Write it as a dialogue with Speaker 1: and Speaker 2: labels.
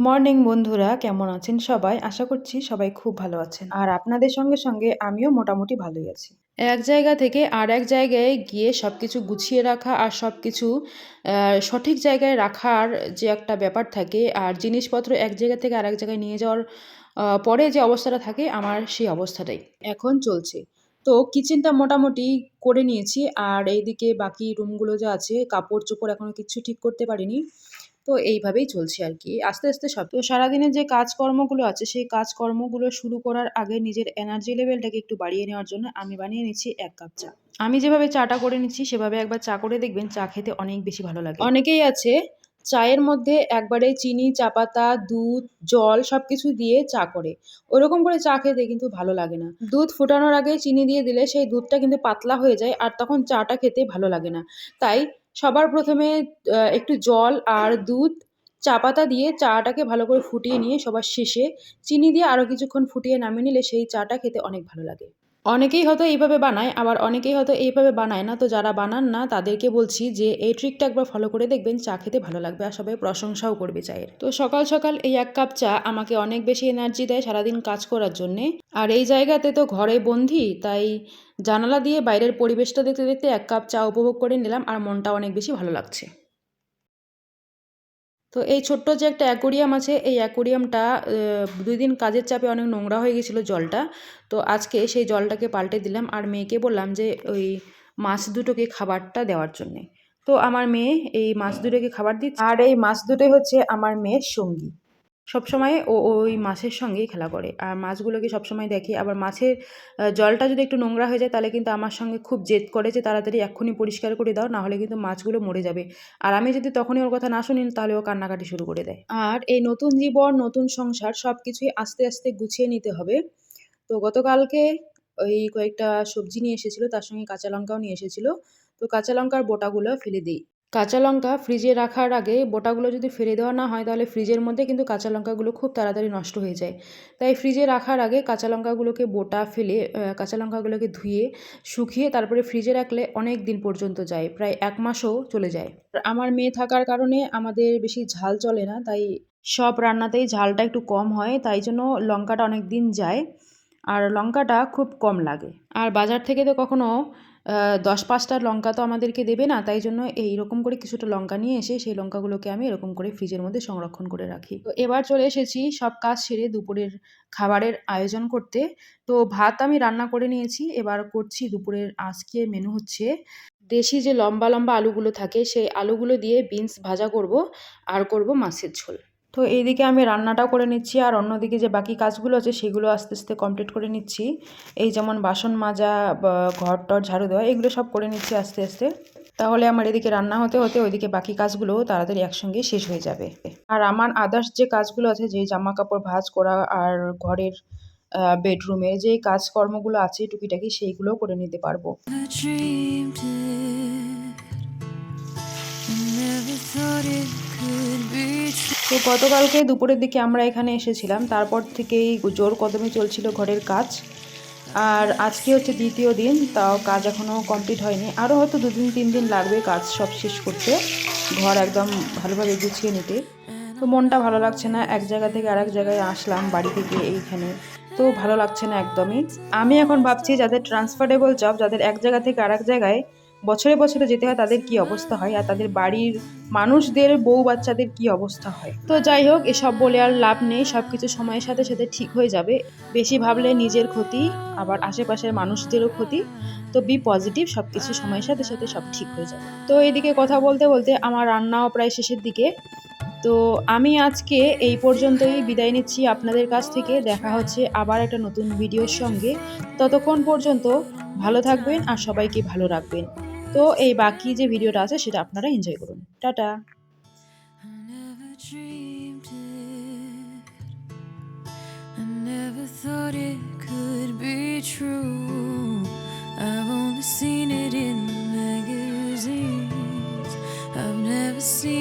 Speaker 1: Morning বন্ধুরা, কেমন আছেন সবাই? আশা করছি সবাই খুব ভালো আছেন। আর আপনাদের সঙ্গে সঙ্গে আমিও মোটামুটি ভালোই আছি। এক জায়গা থেকে আর এক জায়গায় গিয়ে সব কিছু গুছিয়ে রাখা আর সব কিছু সঠিক জায়গায় রাখার যে একটা ব্যাপার থাকে আর জিনিসপত্র এক জায়গা থেকে আরেক জায়গায় নিয়ে যাওয়ার পরে যে অবস্থাটা থাকে আমার সেই অবস্থাটাই। এখন চলছে। তো কিচেনটা মোটামুটি করে নিয়েছি আর এইদিকে বাকি রুমগুলো যা আছে, কাপড় চোপড় এখনও কিছু ঠিক করতে পারিনি। তো এইভাবেই চলছে আর কি। আস্তে আস্তে সব তো সারাদিনের যে কাজকর্মগুলো আছে, সেই কাজকর্মগুলো শুরু করার আগে নিজের এনার্জি লেভেলটাকে একটু বাড়িয়ে নেওয়ার জন্য আমি বানিয়ে নিচ্ছি এক কাপ চা। আমি যেভাবে চাটা করে নিচ্ছি, সেভাবে একবার চা করে দেখবেন চা খেতে অনেক বেশি ভালো লাগে। অনেকেই আছে চায়ের মধ্যে একবারে চিনি, চা পাতা, দুধ, জল সব কিছু দিয়ে চা করে। ওরকম করে চা খেতে কিন্তু ভালো লাগে না। দুধ ফোটানোর আগে চিনি দিয়ে দিলে সেই দুধটা কিন্তু পাতলা হয়ে যায় আর তখন চাটা খেতে ভালো লাগে না। তাই সবার প্রথমে একটু জল আর দুধ, চা পাতা দিয়ে চাটাকে ভালো করে ফুটিয়ে নিয়ে সবার শেষে চিনি দিয়ে আরও কিছুক্ষণ ফুটিয়ে নামিয়ে নিলে সেই চাটা খেতে অনেক ভালো লাগে। অনেকেই হয়তো এইভাবে বানায়, আবার অনেকেই হয়তো এইভাবে বানায় না। তো যারা বানান না, তাদেরকে বলছি যে, এই ট্রিকটা একবার ফলো করে দেখবেন, চা খেতে ভালো লাগবে আর সবাই প্রশংসাও করবে চায়ের। তো সকাল সকাল এই এক কাপ চা আমাকে অনেক বেশি এনার্জি দেয় সারাদিন কাজ করার জন্যে। আর এই জায়গাতে তো ঘরে বন্দি তাই জানালা দিয়ে বাইরের পরিবেশটা দেখতে দেখতে এক কাপ চা উপভোগ করে নিলাম, আর মনটা অনেক বেশি ভালো লাগছে। তো এই ছোট্ট যে একটা অ্যাকোরিয়াম আছে, এই অ্যাকোরিয়ামটা দুই দিন কাজের চাপে অনেক নোংরা হয়ে গেছিল জলটা। তো আজকে সেই জলটাকে পাল্টে দিলাম আর মেয়েকে বললাম যে ওই মাছ দুটোকে খাবারটা দেওয়ার জন্যে। তো আমার মেয়ে এই মাছ দুটোকে খাবার দিচ্ছে। আর এই মাছ দুটোই হচ্ছে আমার মেয়ের সঙ্গী। সবসময় ও ওই মাছের সঙ্গেই খেলা করে। আর মাছগুলোকে সবসময় দেখে। আবার মাছের জলটা যদি একটু নোংরা হয়ে যায়, তাহলে কিন্তু আমার সঙ্গে খুব জেদ করে যে, তাড়াতাড়ি এক্ষুনি পরিষ্কার করে দাও না হলে কিন্তু মাছগুলো মরে যাবে। আর আমি যদি তখনই ওর কথা না শুনি, তাহলে ও কান্নাকাটি শুরু করে দেয়। আর এই নতুন জীবন, নতুন সংসার সব কিছুই আস্তে আস্তে গুছিয়ে নিতে হবে। তো গতকালকে ওই কয়েকটা সবজি নিয়ে এসেছিল, তার সঙ্গে কাঁচা লঙ্কাও নিয়ে এসেছিল। তো কাঁচা লঙ্কার বোটাগুলো ফেলে দিই। কাঁচা লঙ্কা ফ্রিজে রাখার আগে বোটাগুলো যদি ফেলে দেওয়া না হয়, তাহলে ফ্রিজের মধ্যে কিন্তু কাঁচা লঙ্কাগুলো খুব তাড়াতাড়ি নষ্ট হয়ে যায়। তাই ফ্রিজে রাখার আগে কাঁচা লঙ্কাগুলোকে বোটা ফেলে কাঁচা লঙ্কাগুলোকে ধুয়ে, শুকিয়ে তারপরে ফ্রিজে রাখলে অনেক দিন পর্যন্ত যায়, প্রায় এক মাসও চলে যায়। আমার মেয়ে থাকার কারণে আমাদের বেশি ঝাল চলে না, তাই সব রান্নাতেই ঝালটা একটু কম হয়, তাই জন্য লঙ্কাটা অনেক দিন যায়। আর লঙ্কাটা খুব কম লাগে। আর বাজার থেকে তো কখনো দশ পাঁচটা লঙ্কা তো আমাদেরকে দেবে না, তাই জন্য এই রকম করে কিছুটা লঙ্কা নিয়ে এসে সেই লঙ্কাগুলোকে আমি এরকম করে ফ্রিজের মধ্যে সংরক্ষণ করে রাখি। তো এবার চলে এসেছি সব কাজ সেরে দুপুরের খাবারের আয়োজন করতে। তো ভাত আমি রান্না করে নিয়েছি, এবার করছি দুপুরের আজকের মেনু হচ্ছে দেশি যে লম্বা লম্বা আলুগুলো থাকে, সেই আলুগুলো দিয়ে বিনস ভাজা করব, আর করব মাছের ঝোল। তো এইদিকে আমি রান্নাটাও করে নিচ্ছি আর অন্যদিকে যে বাকি কাজগুলো আছে সেগুলো আস্তে আস্তে কমপ্লিট করে নিচ্ছি। এই যেমন বাসন মাজা ঘর টর ঝাড়ু দেওয়া, এগুলো সব করে নিচ্ছি আস্তে আস্তে। তাহলে আমার এদিকে রান্না হতে হতে ওইদিকে বাকি কাজগুলো তাড়াতাড়ি একসঙ্গে শেষ হয়ে যাবে। আর আমার আদার্স যে কাজগুলো আছে যে জামা কাপড় ভাজ করা আর ঘরের বেডরুমে যে কাজকর্মগুলো আছে টুকিটাকি, সেইগুলোও করে নিতে পারব। তো গতকালকে দুপুরের দিকে আমরা এখানে এসেছিলাম। তারপর থেকেই জোর কদমে চলছিল ঘরের কাজ। আর আজকে হচ্ছে দ্বিতীয় দিন, তাও কাজ এখনও কমপ্লিট হয়নি। আরও হয়তো দুদিন, তিন দিন লাগবে কাজ সব শেষ করতে। ঘর একদম ভালোভাবে গুছিয়ে নিতে। তো মনটা ভালো লাগছে না, এক জায়গা থেকে আরেক জায়গায় আসলাম বাড়ি থেকে এইখানে। তো ভালো লাগছে না একদমই। আমি এখন ভাবছি যাদের ট্রান্সফারেবল জব যাদের এক জায়গা থেকে আরেক জায়গায় বছরে বছরে যেতে হয়, তাদের কি অবস্থা হয় আর তাদের বাড়ির মানুষদের, বউ বাচ্চাদের কি অবস্থা হয়? তো যাই হোক, এসব বলে আর লাভ নেই সব কিছু সময়ের সাথে সাথে ঠিক হয়ে যাবে। বেশি ভাবলে নিজের ক্ষতি, আবার আশেপাশের মানুষদেরও ক্ষতি। তো বি পজিটিভ সব কিছু সময়ের সাথে সাথে সব ঠিক হয়ে যাবে। তো এইদিকে কথা বলতে বলতে আমার রান্নাও প্রায় শেষের দিকে। তো আমি আজকে এই পর্যন্তই বিদায় নিচ্ছি আপনাদের কাছ থেকে। দেখা হচ্ছে আবার একটা নতুন ভিডিওর সঙ্গে। ততক্ষণ পর্যন্ত ভালো থাকবেন আর সবাইকে ভালো রাখবেন। তো এই বাকি যে ভিডিওটা আছে সেটা আপনারা এনজয় করুন tata
Speaker 2: I never dreamed it. I never thought it could be true. I've only seen it in the magazines. I've never seen